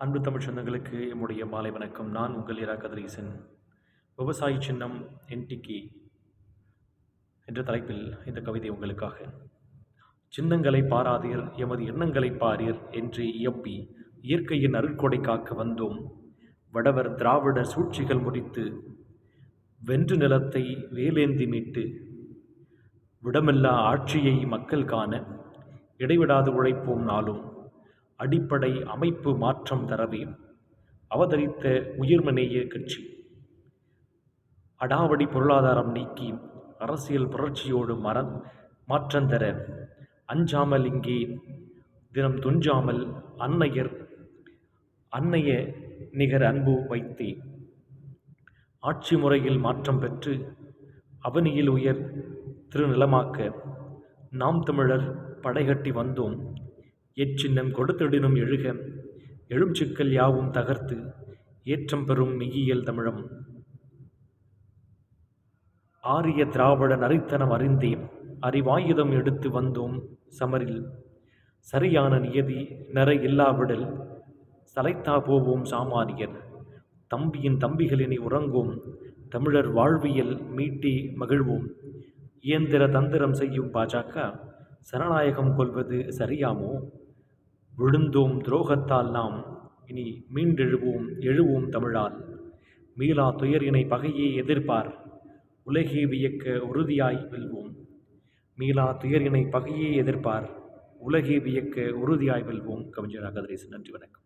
அன்பு தமிழ் சொந்தங்களுக்கு என்னுடைய மாலை வணக்கம். நான் உங்கள் இரா கதிரீசன். விவசாயி சின்னம் என்டிக்கி என்ற தலைப்பில் இந்த கவிதை உங்களுக்காக. சின்னங்களை பாராதீர் எமது எண்ணங்களை பாரீர் என்று இயப்பி இயற்கையின் அருட்கொடை காக்க வந்தோம். வடவர் திராவிட சூழ்ச்சிகள் முடித்து வென்று நிலத்தை வேலேந்தி மீட்டு விடமில்லா ஆட்சியை மக்கள் காண இடைவிடாது உழைப்போம் நாளும். அடிப்படை அமைப்பு மாற்றம் தரவே அவதரித்த உயிர்மநேய கட்சி. அடாவடி பொருளாதாரம் நீக்கி அரசியல் புரட்சியோடு மரம் மாற்றம் தர. அஞ்சாமல் இங்கே தினம் துஞ்சாமல் அன்னையர் அன்னைய நிகர் அன்பு வைத்தே. ஆட்சி முறையில் மாற்றம் பெற்று அவனியில் உயர் திருநிலமாக்க நாம் தமிழர் படைகட்டி வந்தோம். எச்சின்னம் கொடுத்தடினும் எழுக எழும் சிக்கல் யாவும் தகர்த்து ஏற்றம் பெறும் மெய்யியல் தமிழம். ஆரிய திராவிட நரித்தனம் அறிந்தே அறிவாயுதம் எடுத்து வந்தோம் சமரில். சரியான நியதி நர இல்லாவிடல் சலைத்தா போவோம் சாமானியர். தம்பியின் தம்பிகளினை உறங்கோம் தமிழர் வாழ்வியல் மீட்டி மகிழ்வோம். இயந்திர தந்திரம் செய்யும் பாஜக சனநாயகம் கொள்வது சரியாமோ? விழுந்தோம் துரோகத்தால் நாம். இனி மீண்டெழுவோம் எழுவோம் தமிழால். மீளா துயரினை பகையே எதிர்ப்பார். உலகே வியக்க உறுதியாய் வெல்வோம். மீளா துயரினை பகையே எதிர்ப்பார். உலகே வியக்க உறுதியாய் வெல்வோம். கவிஞர் அகதரேசன் நன்றி வணக்கம்.